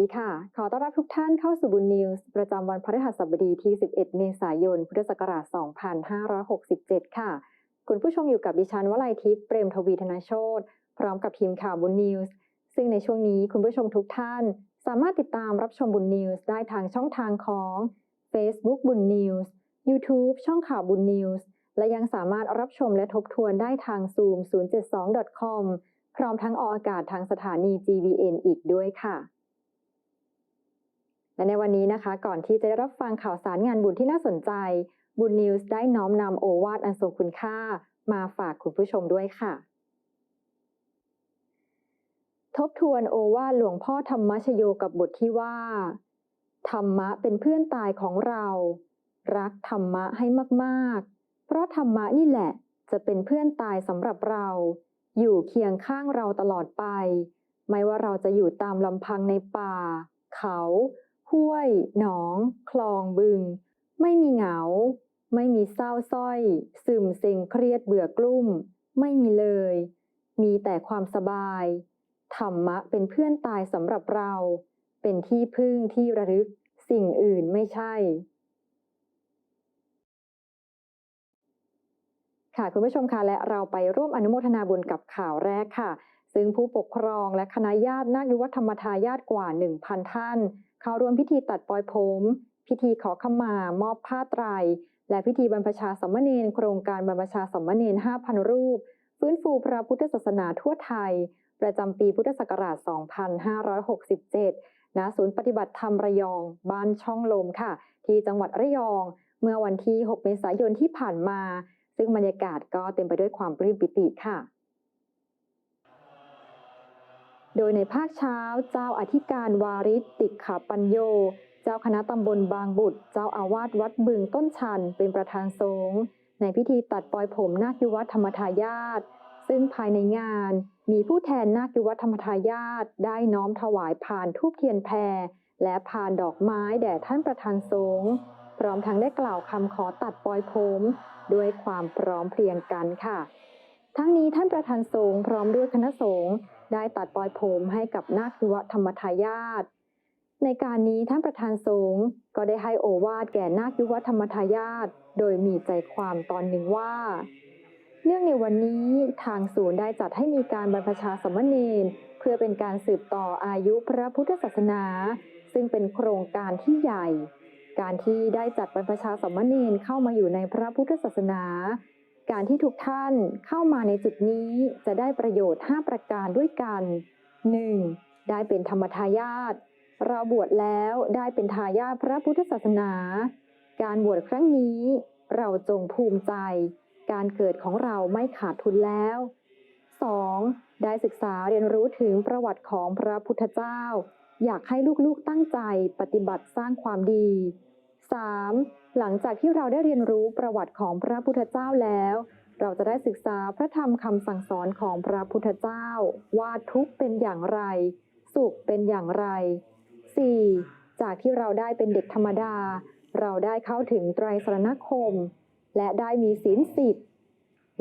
ดีค่ะ ขอต้อนรับทุกท่านเข้าสู่บุญนิวส์ประจำวันพฤหัสบดีที่ 11 เมษายน พุทธศักราช 2567 ค่ะ คุณผู้ชมอยู่กับดิฉันวลัยทิพย์ เปรมทวีธนาโชตพร้อมกับทีมข่าวบุญนิวส์ ซึ่งในช่วงนี้คุณผู้ชมทุกท่าน สามารถติดตามรับชมบุญนิวส์ได้ทางช่องทางของ Facebook บุญนิวส์ YouTube ช่องข่าวบุญนิวส์ และยังสามารถรับชมและทบทวนได้ทาง Zoom 072.com พร้อมทั้งออกอากาศทางสถานี GVN อีกด้วยค่ะ และในวันนี้นะคะ ก่อนที่จะได้รับฟังข่าวสารงานบุญที่น่าสนใจ บุญนิวส์ได้น้อมนำโอวาทอันทรงคุณค่า มาฝากคุณผู้ชมด้วยค่ะ ทบทวนโอวาทหลวงพ่อธรรมชโยกับบทที่ว่า ธรรมะเป็นเพื่อนตายของเรา รักธรรมะให้มากๆ เพราะธรรมะนี่แหละจะเป็นเพื่อนตายสำหรับเรา อยู่เคียงข้างเราตลอดไป ไม่ว่าเราจะอยู่ตามลำพังในป่า เขา ห้วย หนอง คลองบึง ไม่มีเหงา ไม่มีเศร้าสร้อย ซึมเซ็งเครียดเบื่อกลุ้มไม่มีเลย มีแต่ความสบาย ธรรมะเป็นเพื่อนตายสำหรับเรา เป็นที่พึ่งที่ระลึก สิ่งอื่นไม่ใช่ ค่ะคุณผู้ชมคะและเราไปร่วมอนุโมทนาบุญกับข่าวแรกค่ะ ซึ่งผู้ปกครองและคณะญาตินาคยุวัฒธรรมทายาทกว่า 1,000 ท่าน เข้าร่วมพิธีตัดปลอยผม พิธีขอขมา มอบผ้าไตร และพิธีบรรพชาสัมมเนนโครงการบรรพชาสัมมเนน5,000 รูป ฟื้นฟูพระพุทธศาสนาทั่วไทย ประจำปีพุทธศักราช 2567 ณ ศูนย์ปฏิบัติธรรมระยอง บ้านช่องลมค่ะ ที่จังหวัดระยอง เมื่อวันที่ 6 เมษายนที่ผ่านมา ซึ่งบรรยากาศก็เต็มไปด้วยความปลื้มปิติค่ะ โดยในภาคเช้าเจ้าอธิการวาริศติขาปัญโย เจ้าคณะตำบลบางบุตร เจ้าอาวาสวัดบึงต้นชัน เป็นประธานสงฆ์ในพิธีตัดปลอยผมนาคยุวัฒธรรมทายาทซึ่งภายในงานมีผู้แทนนาคยุวัฒธรรมทายาทได้น้อมถวายผ่านทูบเทียนแพร และผ่านดอกไม้แด่ท่านประธานสงฆ์พร้อมทั้งได้กล่าวคำขอตัดปลอยผมด้วยความพร้อมเพรียงกันค่ะ ทั้งนี้ท่านประธานสงฆ์พร้อมด้วยคณะสงฆ์ ได้ตัดปลอยผมให้กับนาคยุวธรรมทายาทในการนี้ท่านประธานสงฆ์ก็ได้ให้โอวาทแก่นาคยุวธรรมทายาทโดยมีใจความตอนหนึ่งว่า เนื่องในวันนี้ทางศูนย์ได้จัดให้มีการบรรพชาสมณเณรเพื่อเป็นการสืบต่ออายุพระพุทธศาสนา ซึ่งเป็นโครงการที่ใหญ่ การที่ได้จัดบรรพชาสมณเณรเข้ามาอยู่ในพระพุทธศาสนา การที่ทุกท่านเข้ามาในจุดนี้จะได้ประโยชน์ 5 ประการด้วยกัน 1. ได้เป็นธรรมทายาทเราบวชแล้วได้เป็นทายาทพระพุทธศาสนา การบวชครั้งนี้ เราจงภูมิใจ การเกิดของเราไม่ขาดทุนแล้ว 2. ได้ศึกษาเรียนรู้ถึงประวัติของพระพุทธเจ้า อยากให้ลูกๆตั้งใจปฏิบัติสร้างความดี 3. หลังจากที่เราได้เรียนรู้ประวัติของพระพุทธเจ้าแล้ว เราจะได้ศึกษาพระธรรมคำสั่งสอนของพระพุทธเจ้า ว่าทุกเป็นอย่างไร สุขเป็นอย่างไร 4. จากที่เราได้เป็นเด็กธรรมดา เราได้เข้าถึงไตรสรณคม และได้มีศีลสิบ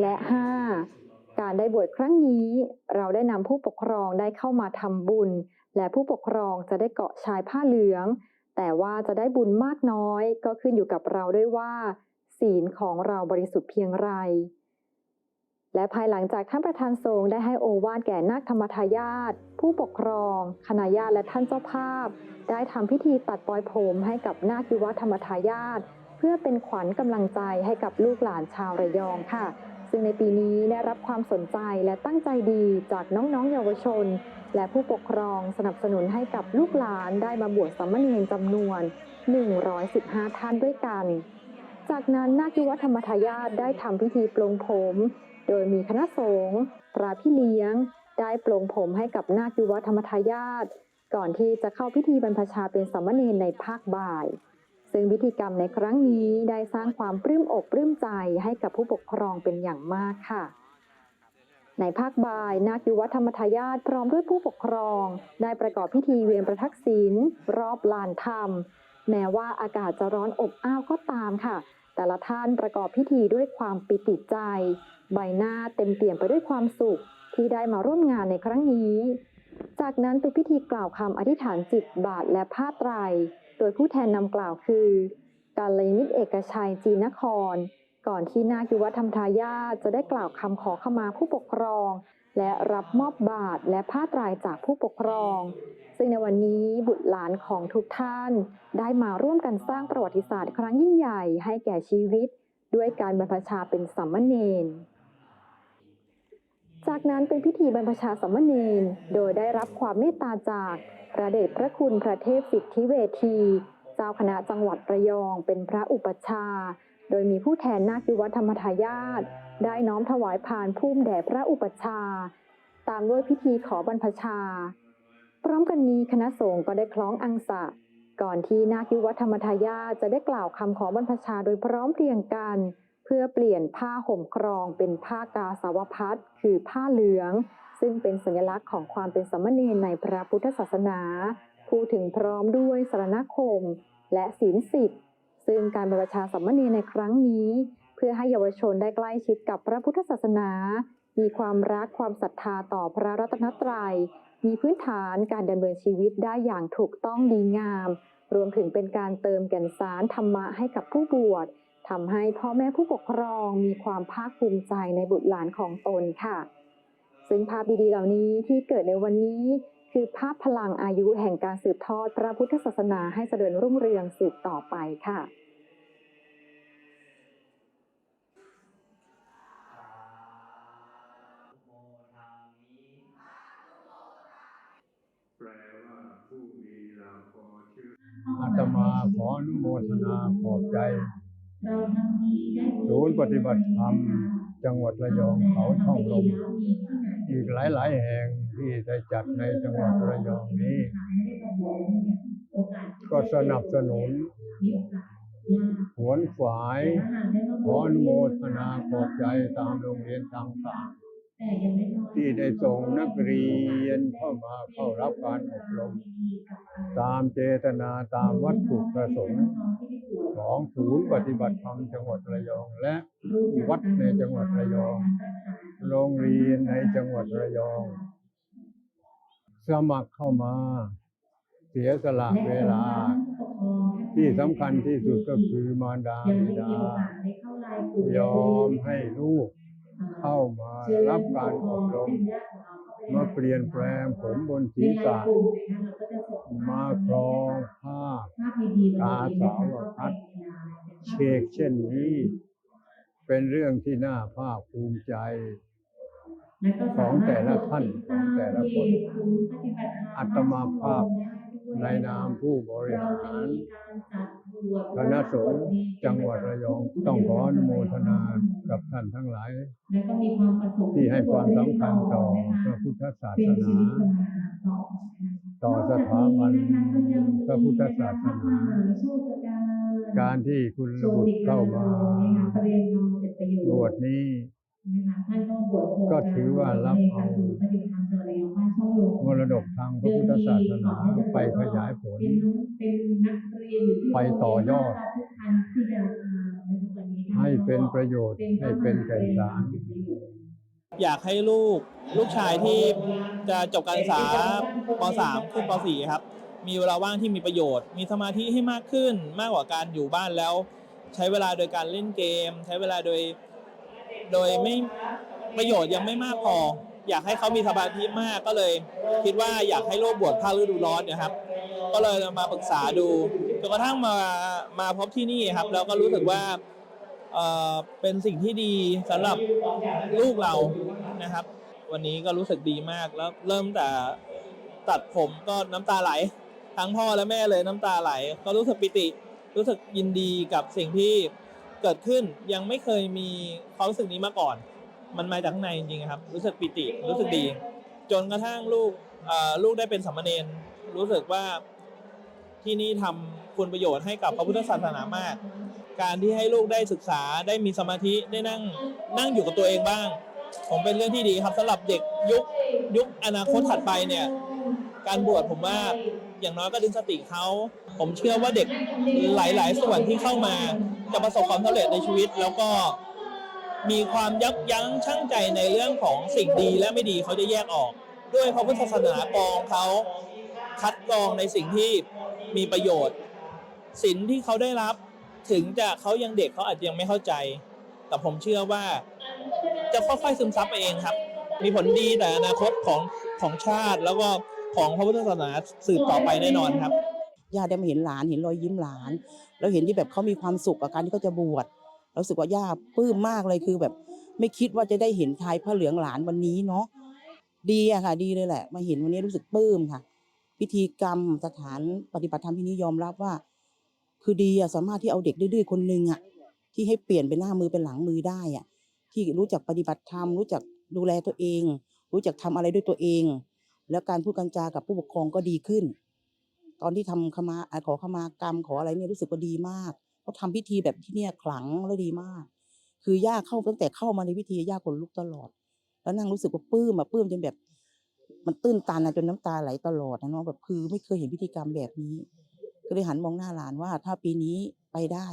และ 5. การได้บวชครั้งนี้ เราได้นำผู้ปกครองได้เข้ามาทำบุญ และผู้ปกครองจะได้เกาะชายผ้าเหลือง แต่ว่าจะได้บุญมากน้อยก็ขึ้นอยู่กับเราด้วยว่า ศีลของเราบริสุทธิ์เพียงไร และภายหลังจากท่านประธานสงได้ให้โอวาทแก่นาคธรรมทายาทผู้ปกครอง คณะญาติและท่านเจ้าภาพ ได้ทำพิธีตัดปลอยผมให้กับนาคยุวธรรมทายาทเพื่อเป็นขวัญกำลังใจให้กับลูกหลานชาวระยองค่ะ ซึ่งในปีนี้ได้รับความสนใจและตั้งใจดีจากน้องๆเยาวชน และผู้ปกครองสนับสนุนให้กับลูกหลานได้มาบวชสามเณรจำนวน 115 ท่านด้วยกัน จากนั้นนาคยุวธรรมทายาทได้ทำพิธีปลงผม โดยมีคณะสงฆ์พระพี่เลี้ยง ได้ปลงผมให้กับนาคยุวธรรมทายาทก่อนที่จะเข้าพิธีบรรพชาเป็นสามเณรในภาคบ่าย ซึ่งพิธีกรรมในครั้งนี้ได้สร้างความปลื้มอกปลื้มใจให้กับผู้ปกครองเป็นอย่างมากค่ะ ในภาคบ่ายนาคยุวธรรมทายาทพร้อมด้วยผู้ปกครอง ได้ประกอบพิธีเวียนประทักษิณรอบลานธรรม แม้ว่าอากาศจะร้อนอบอ้าวก็ตามค่ะ แต่ละท่านประกอบพิธีด้วยความปิติใจ ใบหน้าเต็มเปี่ยมไปด้วยความสุขที่ได้มาร่วมงานในครั้งนี้ จากนั้นเป็นพิธีกล่าวคำอธิษฐานจิตบาทและผ้าไตร โดยผู้แทนนำกล่าวคือการลยมิตรเอกชัยจีนคร ก่อนที่นาคยุวธรรมทายาจะได้กล่าวคำขอขมาผู้ปกครอง และรับมอบบาทและผ้าตรจากผู้ปกครอง ซึ่งในวันนี้บุตรหลานของทุกท่าน ได้มาร่วมกันสร้างประวัติศาสตร์ครั้งยิ่งใหญ่ให้แก่ชีวิต ด้วยการบรรพชาเป็นสัมมเนน จากนั้นเป็นพิธีบรรพชาสมมเนโดยได้รับความเมตตาจากพระเดชพระคุณพระเทพสิทธิเวที เจ้าคณะจังหวัดระยองเป็นพระอุปชา โดยมีผู้แทนนาคยุวธรรมทายาทได้น้อมถวายพานพุ่มแด่พระอุปชา ตามด้วยพิธีขอบรรพชา พร้อมกันนี้คณะสงฆ์ก็ได้คล้องอังสะ ก่อนที่นาคยุวธรรมทายาทจะได้กล่าวคำขอบรรพชาโดยพร้อมเพรียงกัน เพื่อเปลี่ยนผ้าห่มครองเป็นผ้ากาสาวพัดคือผ้าเหลือง ซึ่งเป็นสัญลักษณ์ของความเป็นสมณรในพระพุทธศาสนาพูดถึงพร้อมด้วยสรณคมและศีลสิบซึ่งการบรรชาสมเณรในครั้งนี้ เพื่อให้เยาวชนได้ใกล้ชิดกับพระพุทธศาสนา มีความรักความศรัทธาต่อพระรัตนตรัย มีพื้นฐานการดำเนินชีวิตได้อย่างถูกต้องดีงาม รวมถึงเป็นการเติมแก่นสารธรรมะให้กับผู้บวช ทำให้พ่อแม่ผู้ปกครองมีความภาคภูมิใจในบุตรหลานของตนค่ะ ซึ่งภาพดีๆเหล่านี้ที่เกิดในวันนี้คือภาพพลังอายุแห่งการสืบทอดพระพุทธศาสนาให้เจริญรุ่งเรืองสืบต่อไปค่ะอเชื่ออาตมาขออนุโมทนาขอบใจ ศูนย์ปฏิบัติธรรมจังหวัดระยองเขาช่องลมอีกหลาย ๆ แห่งที่ได้จัดในจังหวัดระยองนี้ ก็สนับสนุนหวนฝายขออนุโมทนาขอบใจตามโรงเรียนต่างๆ ที่ได้ส่งนักเรียนเข้ามาเข้ารับการอบรม ตามเจตนาตามวัตถุประสงค์ของศูนย์ปฏิบัติธรรมจังหวัดระยอง และวัดในจังหวัดระยอง โรงเรียนในจังหวัดระยอง สมัครเข้ามา เสียสละเวลา ที่สำคัญที่สุดก็คือมารดาบิดายอมให้ลูก เข้ามารับการอบรมมาเปลี่ยนแปลงผมบนศีรษะมาครองผ้ากาสาวพัดเชกเช่นนี้ เป็นเรื่องที่น่าภาคภูมิใจ ของแต่ละท่านของแต่ละคน อัตมาภาพในนามผู้บริหารคณะสงฆ์จังหวัดระยองต้องขออนุโมทนา กับท่านทั้งหลาย ที่ให้ความสำคัญต่อพระพุทธศาสนา ต่อสถาบันพระพุทธศาสนา การที่คุณระบุตรเข้ามาบวชนี้ ก็ถือว่ารับเอามรดกทางพระพุทธศาสนาไปขยายผล ไปต่อยอดให้ เป็นประโยชน์ให้เป็นแก่นสารอยากให้ลูกลูกชายที่จะจบการศึกษาป .3 ขึ้นป .4 ครับ มีเวลาว่างที่มีประโยชน์ มีสมาธิให้มากขึ้นมากกว่าการอยู่บ้านแล้ว ใช้เวลาโดยการเล่นเกม ใช้เวลาโดยโดยไม่ประโยชน์ยังไม่มากพอ อยากให้เขามีสมาธิมากก็เลย คิดว่าอยากให้ลูกบวชภาคฤดูร้อนนะครับ ก็เลยมาปรึกษาดูจนกระทั่งมามาพบที่นี่ครับ แล้วก็รู้สึกว่า เป็นสิ่งที่ดีสำหรับลูกเรานะครับ วันนี้ก็รู้สึกดีมากแล้วเริ่มแต่ตัดผมก็น้ำตาไหล ทั้งพ่อและแม่เลยน้ำตาไหล ก็รู้สึกปิติ รู้สึกยินดีกับสิ่งที่เกิดขึ้นยังไม่เคยมีความรู้สึกนี้มาก่อน มันมาจากข้างในจริงๆครับ รู้สึกปิติรู้สึกดี จนกระทั่งลูกลูกได้เป็นสามเณรรู้สึกว่าที่นี่ทำคุณประโยชน์ให้กับพระพุทธศาสนามาก การที่ให้ลูกได้ศึกษาได้มีสมาธิได้นั่งนั่งอยู่กับตัวเองบ้าง ผมเป็นเรื่องที่ดีครับสำหรับเด็กยุคยุคอนาคตถัดไปเนี่ยการบวชผมว่าอย่างน้อยก็ดึงสติเขา ผมเชื่อว่าเด็กหลาย ๆ ส่วนที่เข้ามาจะประสบความสำเร็จในชีวิต แล้วก็มีความยับยั้งชั่งใจในเรื่องของสิ่งดีและไม่ดีเขาจะแยกออก ด้วยพระพุทธศาสนากองเขาคัดกรองในสิ่งที่มีประโยชน์สินที่เขาได้รับ ถึงจะเขายังเด็กเขาอาจจะยังไม่เข้าใจ แต่ผมเชื่อว่าจะค่อยๆซึมซับไปเองครับ มีผลดีแต่อนาคตของของชาติแล้วก็ของพระพุทธศาสนาสืบต่อไปแน่นอนครับย่าได้มาเห็นหลานเห็นรอยยิ้มหลาน แล้วเห็นที่แบบเขามีความสุขกับการที่เขาจะบวชรู้สึกว่าย่าปลื้มมากเลยคือแบบ ไม่คิดว่าจะได้เห็นชายผ้าเหลืองหลานวันนี้เนาะดีอะค่ะ ดีเลยแหละ มาเห็นวันนี้รู้สึกปลื้มค่ะ พิธีกรรมสถานปฏิบัติธรรมที่นี้ยอมรับว่า คือดีอะสามารถที่เอาเด็กดื้อๆคนหนึ่งอะที่ให้เปลี่ยนเป็นหน้ามือเป็นหลังมือได้อะที่รู้จักปฏิบัติธรรมรู้จักดูแลตัวเอง รู้จักทำอะไรด้วยตัวเอง แล้วการพูดกันจากับผู้ปกครองก็ดีขึ้น ตอนที่ทำขมาขอขมากรรมขออะไรเนี่ยรู้สึกว่าดีมากเขาทำพิธีแบบที่เนี่ยขลังและดีมาก คือย่าเข้าตั้งแต่เข้ามาในพิธีย่าขนลุกตลอด แล้วนั่งรู้สึกว่าปลื้มอะปลื้มจนแบบ มันตื้นตันอะจนน้ำตาไหลตลอดนะเนาะแบบคือไม่เคยเห็นพิธีกรรมแบบนี้ ก็เลยหันมองหน้าหลานว่า ถ้าปีนี้ไปได้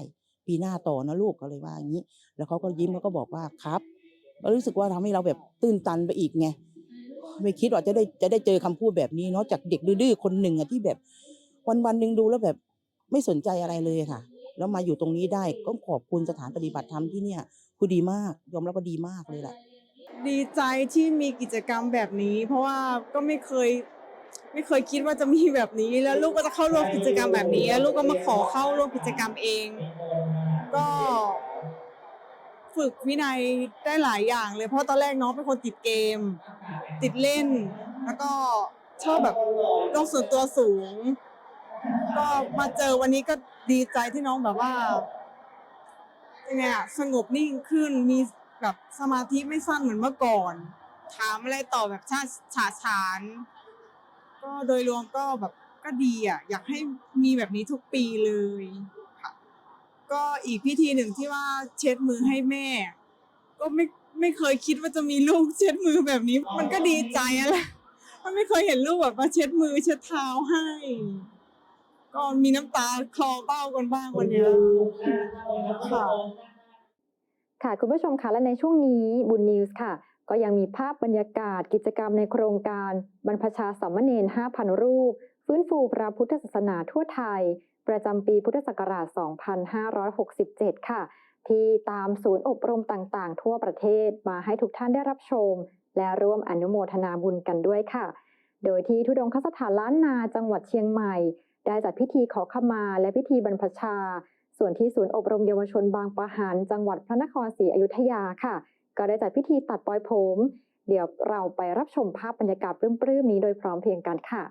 ปีหน้าต่อนะลูกก็เลยว่าอย่างนี้ แล้วเขาก็ยิ้มแล้วก็บอกว่าครับก็รู้สึกว่าทำให้เราแบบตื้นตันไปอีกไงไม่คิดว่าจะได้จะได้เจอคำพูดแบบนี้เนาะจากเด็กดื้อๆคนหนึ่งอะที่แบบ วันวันๆหนึ่งดูแล้วแบบไม่สนใจอะไรเลยค่ะ แล้วมาอยู่ตรงนี้ได้ก็ขอบคุณสถานปฏิบัติธรรมที่เนี่ยคือดีมากยอมรับว่าดีมากเลยแหละดีใจที่มีกิจกรรมแบบนี้ เพราะว่าก็ไม่เคย ไม่เคยคิดว่าจะมีแบบนี้แล้วลูกก็จะเข้าร่วมกิจกรรมแบบนี้แล้วลูกก็มาขอเข้าร่วมกิจกรรมเอง ก็ฝึกวินัยได้หลายอย่างเลยเพราะตอนแรกน้องเป็นคนติดเกม ติดเล่น แล้วก็ชอบแบบโลกส่วนตัวสูง ก็มาเจอวันนี้ก็ดีใจที่น้องแบบว่ายังไงอะสงบนิ่งขึ้นมีแบบสมาธิไม่สั้นเหมือนเมื่อก่อน ถามอะไรต่อบแบบชาฉาฉาน ก็โดยรวมก็แบบก็ดีอะ อยากให้มีแบบนี้ทุกปีเลยค่ะ ก็อีกพิธีหนึ่งที่ว่าเช็ดมือให้แม่ ก็ไม่ไม่เคยคิดว่าจะมีลูกเช็ดมือแบบนี้ มันก็ดีใจอะแหละมันไม่เคยเห็นลูกแบบมาเช็ดมือเช็ดเท้าให้ ก็มีน้ำตาคลอเบ้ากันบ้างวันเนี้ยค่ะค่ะ คุณผู้ชมคะและในช่วงนี้บุญนิวส์ค่ะ ก็ยังมีภาพบรรยากาศกิจกรรมในโครงการ บรรพชาสามเณร5,000 รูป ฟื้นฟูพระพุทธศาสนาทั่วไทย ประจำปีพุทธศักราช 2567 ค่ะ ที่ตามศูนย์อบรมต่างๆ ทั่วประเทศมาให้ทุกท่านได้รับชม และร่วมอนุโมทนาบุญกันด้วยค่ะ โดยที่ทุดงคสถานล้านนาจังหวัดเชียงใหม่ ได้จัดพิธีขอขมาและพิธีบรรพชา ส่วนที่ศูนย์อบรมเยาวชนบางปะหันจังหวัดพระนครศรีอยุธยาค่ะ ก็ได้จัดพิธีตัดปลอยผม เดี๋ยวเราไปรับชมภาพบรรยากาศปลื้มๆนี้โดยพร้อมเพรียงกันค่ะ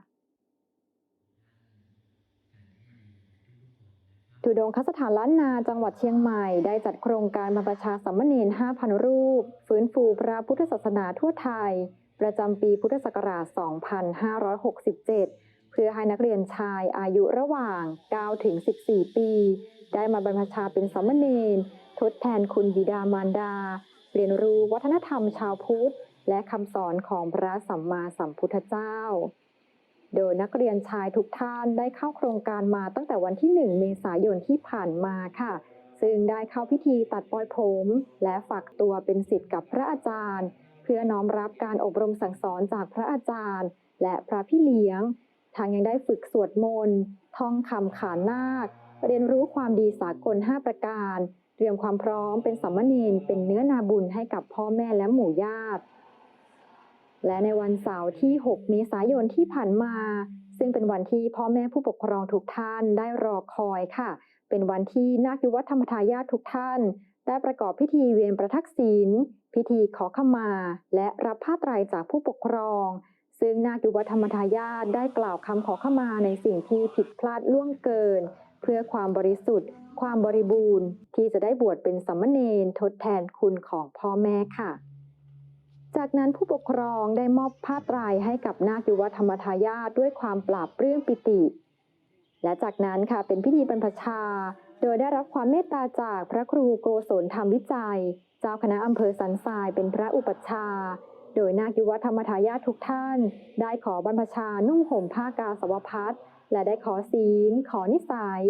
ทุดงคสถานล้านนาจังหวัดเชียงใหม่ได้จัดโครงการบรรพชาสามมเณร5,000 รูป ฟื้นฟูพระพุทธศาสนาทั่วไทย ประจำปีพุทธศักราช 2567 เพื่อให้นักเรียนชายอายุระหว่าง 9 ถึง 14 ปี ได้มาบรรพชาเป็นสามมเณรทดแทนคุณบิดามารดา เรียนรู้วัฒนธรรมชาวพุทธ และคำสอนของพระสัมมาสัมพุทธเจ้า โดยนักเรียนชายทุกท่านได้เข้าโครงการมาตั้งแต่วันที่ 1 เมษายนที่ผ่านมาค่ะ ซึ่งได้เข้าพิธีตัดปลอยผม และฝากตัวเป็นศิษย์กับพระอาจารย์ เพื่อน้อมรับการอบรมสั่งสอนจากพระอาจารย์ และพระพี่เลี้ยงทางยังได้ฝึกสวดมนต์ท่องคำขานนาค เรียนรู้ความดีสากล 5 ประการ รียมความพร้อมเป็นสามเณรเป็นเนื้อนาบุญให้กับพ่อแม่และหมู่ญาติ และในวันเสาร์ที่ 6 เมษายนที่ผ่านมา ซึ่งเป็นวันที่พ่อแม่ผู้ปกครองทุกท่านได้รอคอยค่ะ เป็นวันที่นาคยุวัฒธรรมทายาททุกท่าน ได้ประกอบพิธีเวียนประทักษิณพิธีขอขมา และรับผ้าไตรจากผู้ปกครอง ซึ่งนาคยุวัฒธรรมทายาทได้กล่าวคำขอขมาในสิ่งที่ผิดพลาดล่วงเกิน เพื่อความบริสุทธิ์ ความบริบูรณ์ที่จะได้บวชเป็นสามเณรทดแทนคุณของพ่อแม่ค่ะ จากนั้นผู้ปกครองได้มอบผ้าไตรให้กับนาคยุวธรรมทายาทด้วยความปราบปลื้มปิติ และจากนั้นค่ะเป็นพิธีบรรพชา โดยได้รับความเมตตาจากพระครูโกศลธรรมวิจัย เจ้าคณะอำเภอสันทรายเป็นพระอุปัชฌาย์โดยนาคยุวธรรมทายาททุกท่าน ได้ขอบรรพชานุ่งห่มผ้ากาสาวพัดและได้ขอศีล ขอนิสัย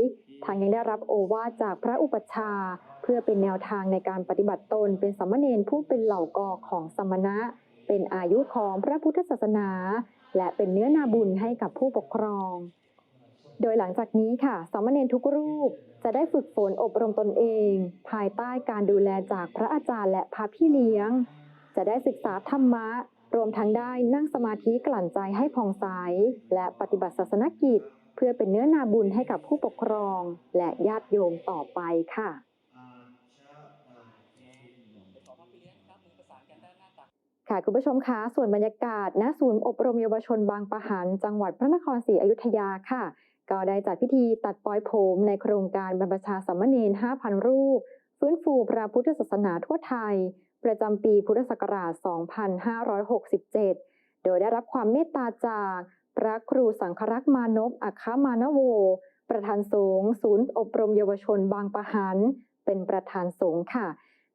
ทางยังได้รับโอวาทจากพระอุปชา เพื่อเป็นแนวทางในการปฏิบัติตนเป็นสามเณรผู้เป็นเหล่ากอของสมณะ เป็นอายุของพระพุทธศาสนา และเป็นเนื้อนาบุญให้กับผู้ปกครอง โดยหลังจากนี้ค่ะสามเณรทุกรูปจะได้ฝึกฝนอบรมตนเอง ภายใต้การดูแลจากพระอาจารย์และพระพี่เลี้ยง จะได้ศึกษาธรรมะ รวมทั้งได้นั่งสมาธิกลั่นใจให้ผ่องใสและปฏิบัติศาสนกิจ เพื่อเป็นเนื้อนาบุญให้กับผู้ปกครองและญาติโยมต่อไปค่ะ ค่ะคุณผู้ชมคะส่วนบรรยากาศณศูนย์อบรมเยาวชนบางปะหัน จังหวัดพระนครศรีอยุธยาค่ะ ก็ได้จัดพิธีตัดปลอยผมในโครงการบรรพชาสามเณร5,000 รูป ฟื้นฟูพระพุทธศาสนาทั่วไทย ประจำปีพุทธศักราช 2567 โดยได้รับความเมตตาจาก พระครูสังครักษ์มานพอัคคมานโว ประธานสงฆ์ศูนย์อบรมเยาวชนบางปะหัน เป็นประธานสงฆ์ค่ะ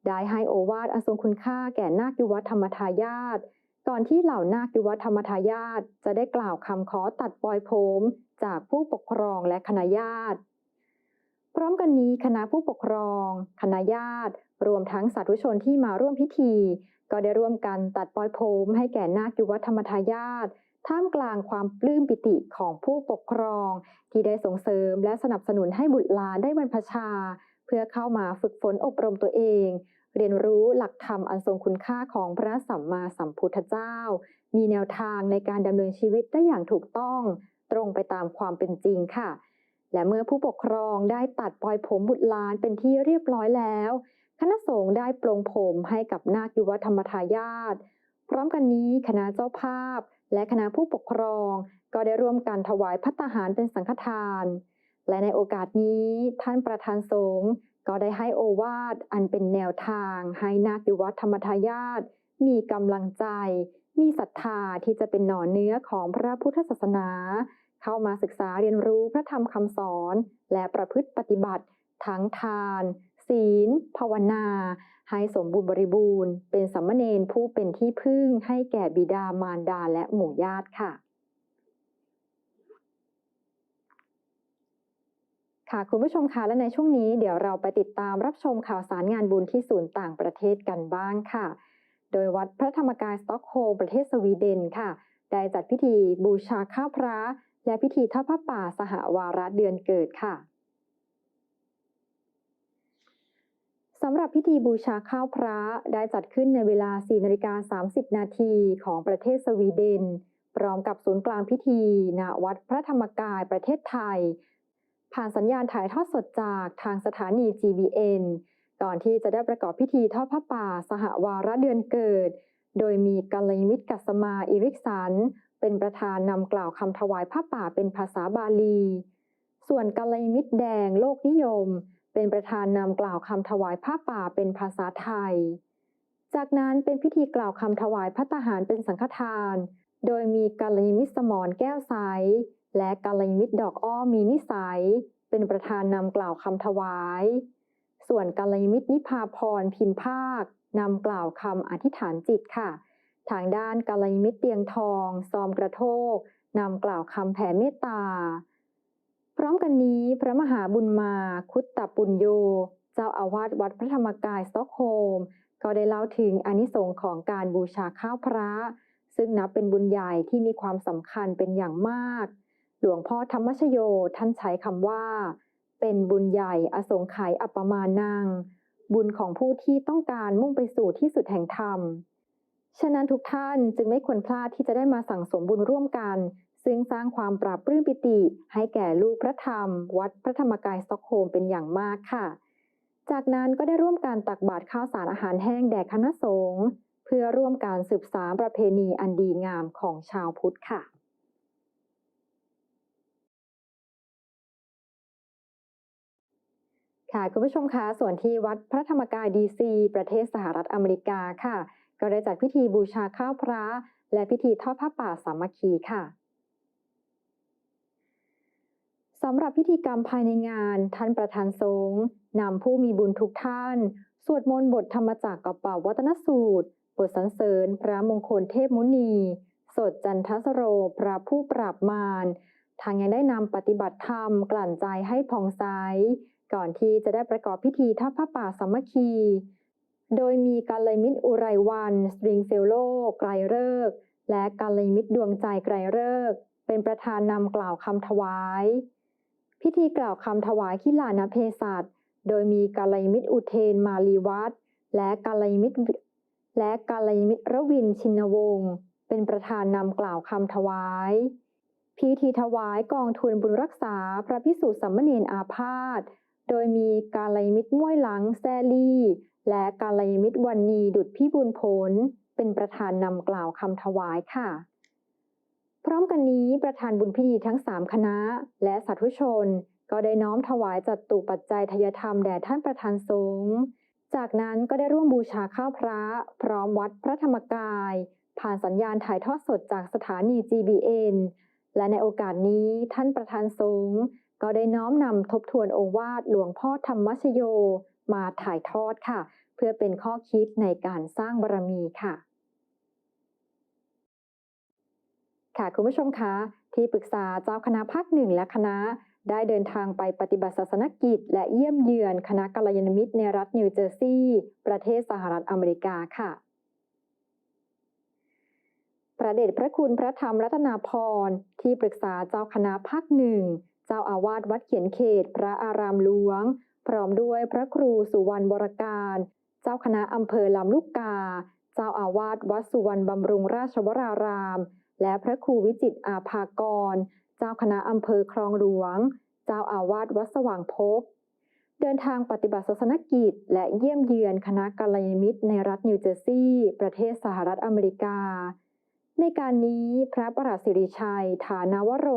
ได้ให้โอวาทอันทรงคุณค่าแก่นาคยุวธรรมทายาทก่อนที่เหล่านาคยุวธรรมทายาทจะได้กล่าวคำขอตัดปลอยผมจากผู้ปกครองและคณะญาติ พร้อมกันนี้คณะผู้ปกครอง คณะญาติ รวมทั้งสาธุชนที่มาร่วมพิธี ก็ได้ร่วมกันตัดปลอยผมให้แก่นาคยุวธรรมทายาท ท่ามกลางความปลื้มปิติของผู้ปกครอง ที่ได้ส่งเสริมและสนับสนุนให้บุตรหลานได้บรรพชา เพื่อเข้ามาฝึกฝนอบรมตัวเอง เรียนรู้หลักธรรมอันทรงคุณค่าของพระสัมมาสัมพุทธเจ้า มีแนวทางในการดำเนินชีวิตได้อย่างถูกต้อง ตรงไปตามความเป็นจริงค่ะ และเมื่อผู้ปกครองได้ตัดปลอยผมบุตรหลานเป็นที่เรียบร้อยแล้ว คณะสงฆ์ได้ปลงผมให้กับนาคยุวธรรมทายาท พร้อมกันนี้คณะเจ้าภาพ และคณะผู้ปกครอง ก็ได้ร่วมกันถวายพัตตาหารเป็นสังฆทาน และในโอกาสนี้ท่านประธานสงฆ์ก็ได้ให้โอวาทอันเป็นแนวทาง ให้นาคยุวธรรมทายาทมีกำลังใจ มีศรัทธาที่จะเป็นหน่อเนื้อของพระพุทธศาสนา เข้ามาศึกษาเรียนรู้พระธรรมคำสอน และประพฤติปฏิบัติ ทั้งทาน ศีล ภาวนา ให้สมบูรณ์บริบูรณ์ เป็นสัมมเนรผู้เป็นที่พึ่งให้แก่บิดามารดาและหมู่ญาติค่ะ ค่ะคุณผู้ชมคะและในช่วงนี้เดี๋ยวเราไปติดตามรับชมข่าวสารงานบุญที่ศูนย์ต่างประเทศกันบ้างค่ะ โดยวัดพระธรรมกายสต็อกโฮล์มประเทศสวีเดนค่ะ ได้จัดพิธีบูชาข้าวพระ และพิธีทอดผ้าป่าสหวาระเดือนเกิดค่ะ สำหรับพิธีบูชาข้าวพระได้จัดขึ้นในเวลา 4 นาฬิกา 30 นาทีของประเทศสวีเดน พร้อมกับศูนย์กลางพิธีณวัดพระธรรมกายประเทศไทย ผ่านสัญญาณถ่ายทอดสดจากทางสถานี GBN ก่อนที่จะได้ประกอบพิธีทอดผ้าป่าสหวาระเดือนเกิด โดยมีกัลยมิตรกัสมาอิริกสัน เป็นประธานนำกล่าวคำถวายผ้าป่าเป็นภาษาบาลี ส่วนกัลยมิตรแดงโลกนิยม เป็นประธานนำกล่าวคำถวายผ้าป่าเป็นภาษาไทย จากนั้นเป็นพิธีกล่าวคำถวายพัตตาหารเป็นสังฆทาน โดยมีกัลยมิตรสมรแก้วใส และกัลยมิตรดอกอ้อมีนิสัย เป็นประธานนำกล่าวคำถวาย ส่วนกัลยมิตรนิพาพรพิมพ์ภาคนำกล่าวคำอธิษฐานจิตค่ะ ทางด้านกัลยมิตรเตียงทอง ซอมกระโทกนำกล่าวคำแผ่เมตตา พร้อมกันนี้พระมหาบุญมาคุตตปุญโย เจ้าอาวาสวัดพระธรรมกายสต็อกโฮล์มก็ได้เล่าถึงอานิสงส์ของการบูชาข้าวพระ ซึ่งนับเป็นบุญใหญ่ที่มีความสำคัญเป็นอย่างมาก หลวงพ่อธรรมชโยท่านใช้คำว่า เป็นบุญใหญ่อสงไขยอัปปมานัง บุญของผู้ที่ต้องการมุ่งไปสู่ที่สุดแห่งธรรม ฉะนั้นทุกท่านจึงไม่ควรพลาดที่จะได้มาสั่งสมบุญร่วมกัน ซึ่งสร้างความปราบปลื้มปิติ ให้แก่ลูกพระธรรม วัดพระธรรมกายสต็อกโฮมเป็นอย่างมากค่ะ จากนั้นก็ได้ร่วมการตักบาตรข้าวสารอาหารแห้งแด่คณะสงฆ์เพื่อร่วมการสืบสานประเพณีอันดีงามของชาวพุทธค่ะค่ะคุณผู้ชมคะส่วนที่วัดพระธรรมกายดีซี ประเทศสหรัฐอเมริกาค่ะ ก็ได้จัดพิธีบูชาข้าวพระ และพิธีทอดผ้าป่าสามัคคีค่ะ สำหรับพิธีกรรมภายในงานท่านประธานสงฆ์นำผู้มีบุญทุกท่าน สวดมนต์บทธรรมจักรกับเป่าวัตนสูตร บทสรรเสริญ พระมงคลเทพมุนี สดจันทสโร พระผู้ปราบมารทางยังได้นำปฏิบัติธรรมกลั่นใจให้ผ่องใส ก่อนที่จะได้ประกอบพิธีทอดผ้าป่าสามัคคี โดยมีกัลยมิตรอุไรวันสตริงเฟลโลไกรเลิก และกัลยมิตรดวงใจไกรเลิก เป็นประธานนำกล่าวคำถวาย พิธีกล่าวคำถวายขิลานเพศัตโดยมีกัลยมิตรอุเทนมาลีวัฒน์และกัลยมิตรและกัลยมิตรรวินชินวงศ์เป็นประธานนำกล่าวคำถวาย พิธีถวายกองทุนบุญรักษาพระพิสุสัมมเนนอาพาธโดยมีกาลยมิตรม้วยหลังแซลี่ และกาลยมิตรวันนีดุดพิบูลผล เป็นประธานนำกล่าวคำถวายค่ะ พร้อมกันนี้ประธานบุญพิธีทั้งสามคณะ และสาธุชน ก็ได้น้อมถวายจัดตุปัจจัยทยธรรมแด่ท่านประธานสงฆ์จากนั้นก็ได้ร่วมบูชาข้าวพระ พร้อมวัดพระธรรมกาย ผ่านสัญญาณถ่ายทอดสดจากสถานี GBN และในโอกาสนี้ท่านประธานสงฆ์ก็ได้น้อมนำทบทวนโอวาทหลวงพ่อธรรมชโย มาถ่ายทอดค่ะ เพื่อเป็นข้อคิดในการสร้างบารมีค่ะ ค่ะคุณผู้ชมคะ ที่ปรึกษาเจ้าคณะภาคหนึ่งและคณะ ได้เดินทางไปปฏิบัติศาสนกิจ และเยี่ยมเยือนคณะกัลยาณมิตรในรัฐนิวเจอร์ซีย์ประเทศสหรัฐอเมริกาค่ะพระเดชพระคุณพระธรรมรัตนาพรที่ปรึกษาเจ้าคณะภาคหนึ่ง เจ้าอาวาสวัดเขียนเขต พระอารามหลวง พร้อมด้วยพระครูสุวรรณวรการ เจ้าคณะอำเภอลำลูกกา เจ้าอาวาสวัดสุวรรณบำรุงราชวราราม และพระครูวิจิตอาภากร เจ้าคณะอำเภอคลองหลวง เจ้าอาวาสวัดสว่างภพเดินทางปฏิบัติศาสนกิจ และเยี่ยมเยือนคณะกัลยาณมิตรในรัฐนิวเจอร์ซีย์ ประเทศสหรัฐอเมริกา ในการนี้พระประหลัดสิริชัย ฐานาวโร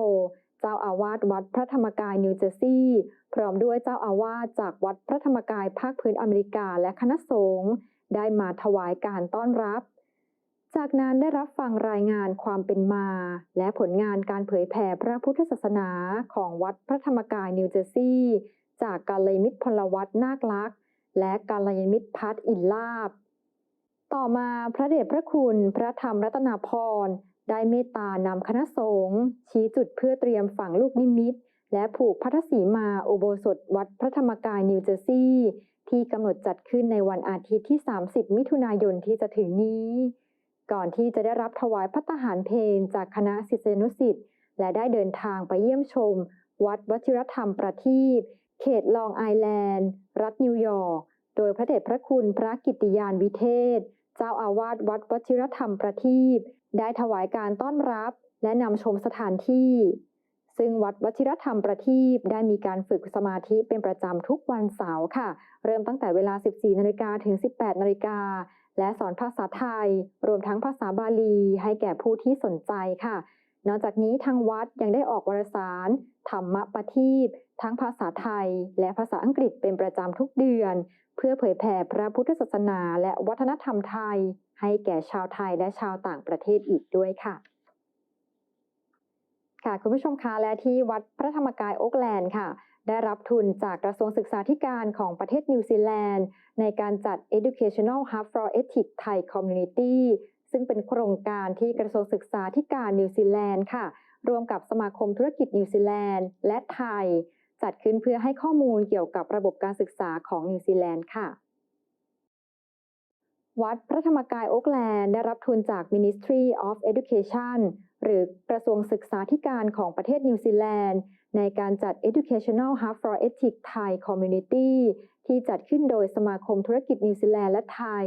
เจ้าอาวาสวัดพระธรรมกายนิวเจอร์ซีย์พร้อมด้วยเจ้าอาวาสจากวัดพระธรรมกายภาคพื้นอเมริกาและคณะสงฆ์ได้มาถวายการต้อนรับ จากนั้นได้รับฟังรายงานความเป็นมา และผลงานการเผยแผ่พระพุทธศาสนาของวัดพระธรรมกายนิวเจอร์ซีย์จากกาลยมิตรพลวัตนาคลักษณ์และกาลยมิตรพัฒอินลาบ ต่อมาพระเดชพระคุณพระธรรมรัตนาพรได้เมตตานำคณะสงฆ์ชี้จุดเพื่อเตรียมฝังลูกนิมิต และผูกพัทธสีมาอุโบสถวัดพระธรรมกายนิวเจอร์ซีย์ที่กำหนดจัดขึ้นในวันอาทิตย์ที่ 30 มิถุนายนที่จะถึงนี้ ก่อนที่จะได้รับถวายพัตตาหารเพลจากคณะศิษยนุศิษย์และได้เดินทางไปเยี่ยมชม วัดวชิรธรรมประทีปเขตลองไอแลนด์ รัฐนิวยอร์ก โดยพระเดชพระคุณพระกิตติยานวิเทศ เจ้าอาวาสวัดวชิรธรรมประทีปได้ถวายการต้อนรับและนำชมสถานที่ ซึ่งวัดวชิรธรรมประทีปได้มีการฝึกสมาธิเป็นประจำทุกวันเสาร์ค่ะ เริ่มตั้งแต่เวลา 14นาฬิกาถึง 18นาฬิกา และสอนภาษาไทย รวมทั้งภาษาบาลี ให้แก่ผู้ที่สนใจค่ะ นอกจากนี้ทางวัดยังได้ออกวารสารธรรมประทีปทั้งภาษาไทย และภาษาอังกฤษเป็นประจำทุกเดือน เพื่อเผยแผ่พระพุทธศาสนา และวัฒนธรรมไทย ให้แก่ชาวไทยและชาวต่างประเทศอีกด้วยค่ะค่ะคุณผู้ชมคะและที่วัดพระธรรมกายโอ๊กแลนด์ค่ะ ได้รับทุนจากกระทรวงศึกษาธิการของประเทศนิวซีแลนด์ ในการจัด Educational Hub for Ethics Thai Community ซึ่งเป็นโครงการที่กระทรวงศึกษาธิการนิวซีแลนด์ค่ะรวมกับสมาคมธุรกิจนิวซีแลนด์ และไทย จัดขึ้นเพื่อให้ข้อมูลเกี่ยวกับระบบการศึกษาของนิวซีแลนด์ค่ะ วัดพระธรรมกายโอ๊กแลนด์ได้รับทุนจาก Ministry of Education หรือกระทรวงศึกษาธิการของประเทศนิวซีแลนด์ ในการจัด Educational Hub for Ethics Thai Community ที่จัดขึ้นโดยสมาคมธุรกิจนิวซีแลนด์และไทย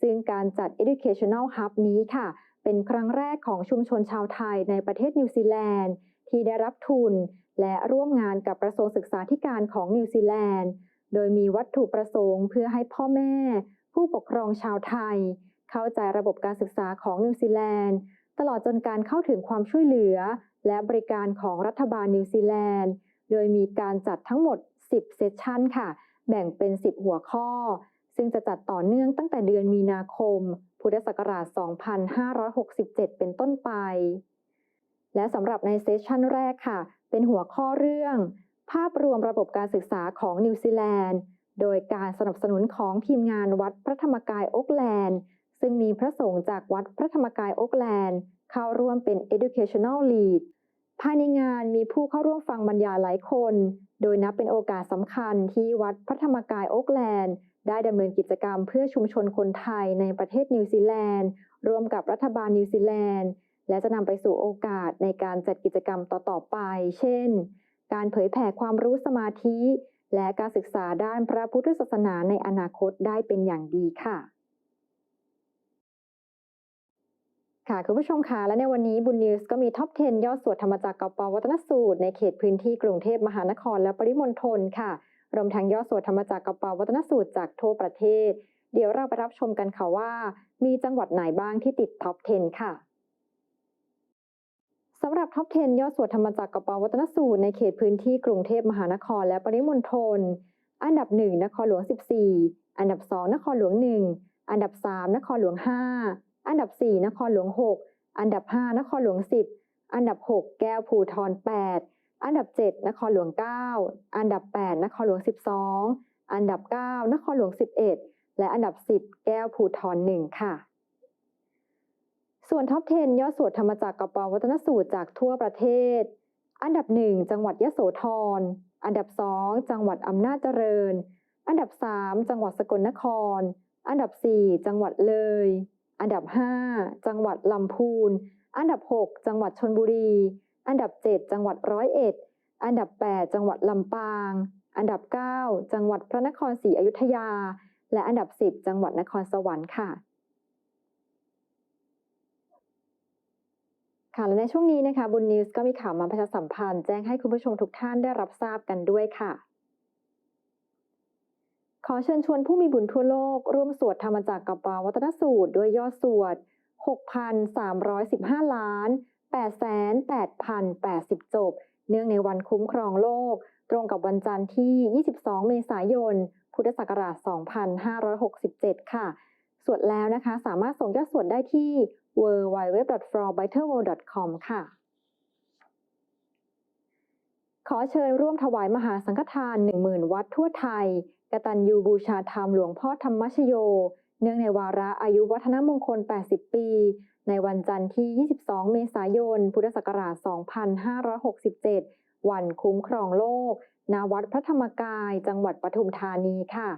ซึ่งการจัด Educational Hub นี้ค่ะ เป็นครั้งแรกของชุมชนชาวไทยในประเทศนิวซีแลนด์ ที่ได้รับทุน และร่วมงานกับกระทรวงศึกษาธิการของนิวซีแลนด์ โดยมีวัตถุประสงค์เพื่อให้พ่อแม่ ผู้ปกครองชาวไทย เข้าใจระบบการศึกษาของนิวซีแลนด์ ตลอดจนการเข้าถึงความช่วยเหลือ และบริการของรัฐบาลนิวซีแลนด์ โดยมีการจัดทั้งหมด 10 เซสชันค่ะ แบ่งเป็น 10 หัวข้อ ซึ่งจะจัดต่อเนื่องตั้งแต่เดือนมีนาคม พุทธศักราช 2567 เป็นต้นไป และสำหรับในเซสชันแรกค่ะ เป็นหัวข้อเรื่อง ภาพรวมระบบการศึกษาของนิวซีแลนด์ โดยการสนับสนุนของทีมงานวัดพระธรรมกายโอ๊กแลนด์ซึ่งมีพระสงฆ์จากวัดพระธรรมกายโอ๊กแลนด์ เข้าร่วมเป็น Educational Lead ภายในงานมีผู้เข้าร่วมฟังบรรยายหลายคน โดยนับเป็นโอกาสสำคัญที่วัดพระธรรมกายโอ๊กแลนด์ได้ดำเนินกิจกรรมเพื่อชุมชนคนไทยในประเทศนิวซีแลนด์ร่วมกับรัฐบาลนิวซีแลนด์ และจะนำไปสู่โอกาสในการจัดกิจกรรมต่อๆไป เช่น การเผยแผ่ความรู้สมาธิ และการศึกษาด้านพระพุทธศาสนาในอนาคตได้เป็นอย่างดีค่ะ ค่ะคุณผู้ชมคะและในวันนี้บุญนิวส์ก็มีท็อป 10 ยอดสวดธรรมจักรกปวัตนสูตร ในเขตพื้นที่กรุงเทพมหานครและปริมณฑลค่ะรวมทั้งยอดสวดธรรมจักรกปวัตนสูตรจากทั่วประเทศ เดี๋ยวเราไปรับชมกันค่ะว่า มีจังหวัดไหนบ้างที่ติดท็อป 10 ค่ะสำหรับท็อป 10 ยอดสวดธรรมจักรกปวัตนสูตรในเขตพื้นที่กรุงเทพมหานครและปริมณฑลอันดับ 1 นครหลวง 14 อันดับ 2 นครหลวง 1 อันดับ 3 นครหลวง 5 อันดับ 4 นครหลวง 6 อันดับ 5 นครหลวง 10 อันดับ 6 แก้วภูทร8 อันดับ 7 นครหลวง 9 อันดับ 8 นครหลวง 12 อันดับ 9 นครหลวง 11 และอันดับ 10 แก้วภูทร1ค่ะ ส่วนท็อป 10 ยอดสวดธรรมจักรกับปวัตนสูตรจากทั่วประเทศ อันดับ 1 จังหวัดยะโสธร อันดับ 2 จังหวัดอำนาจเจริญ อันดับ 3 จังหวัดสกลนคร อันดับ 4 จังหวัดเลย อันดับ 5 จังหวัดลำพูน อันดับ 6 จังหวัดชนบุรี อันดับ 7 จังหวัดร้อยเอ็ด อันดับ 8 จังหวัดลำปาง อันดับ 9 จังหวัดพระนครศรีอยุธยา และอันดับ 10 จังหวัดนครสวรรค์ค่ะ ค่ะ และในช่วงนี้นะคะบุญนิวส์ก็มีข่าวมาประชาสัมพันธ์แจ้งให้คุณผู้ชมทุกท่านได้รับทราบกันด้วยค่ะ ขอเชิญชวนผู้มีบุญทั่วโลก ร่วมสวดธรรมจักรกับปาวัตนสูตรด้วยยอดสวด 6,315 ล้าน8,8,080 จบ เนื่องในวันคุ้มครองโลก ตรงกับวันจันทร์ที่ 22 เมษายน พุทธศักราช 2567 ค่ะ สวดแล้วนะคะ สามารถส่งยอดสวดได้ที่ www.florbitterworld.com ค่ะ ขอเชิญร่วมถวายมหาสังฆทาน 10,000 วัดทั่วไทย กตัญญูบูชาธรรมหลวงพ่อธรรมชโย เนื่องในวาระอายุวัฒนมงคล 80 ปี ในวันจันทร์ที่ 22 เมษายน พุทธศักราช 2567 วันคุ้มครองโลก ณ วัดพระธรรมกาย จังหวัดปทุมธานีค่ะ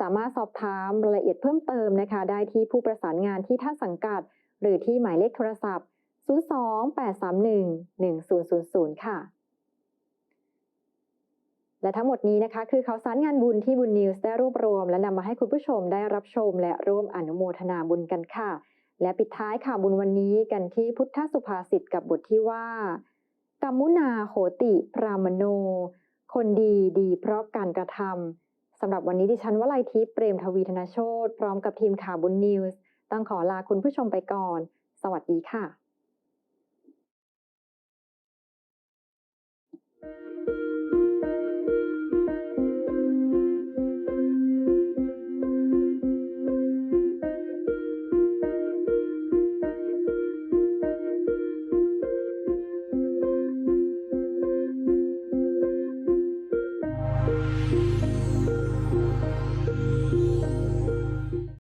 สามารถสอบถามรายละเอียดเพิ่มเติมนะคะ ได้ที่ผู้ประสานงานที่ท่านสังกัด หรือที่หมายเลขโทรศัพท์ 02-831-1000ค่ะ และทั้งหมดนี้นะคะ คือข่าวสารงานบุญที่บุญนิวส์ได้รวบรวม และนำมาให้คุณผู้ชมได้รับชม และร่วมอนุโมทนาบุญกันค่ะ และปิดท้ายข่าวบุญวันนี้กันที่พุทธสุภาษิตกับบทที่ว่ากัมมุนาโหติ พรามโน คนดีดีเพราะการกระทำสำหรับวันนี้ดิฉันวลัยทิพย์เปรมทวีธนโชตพร้อมกับทีมข่าวบุญนิวส์ต้องขอลาคุณผู้ชมไปก่อน สวัสดีค่ะ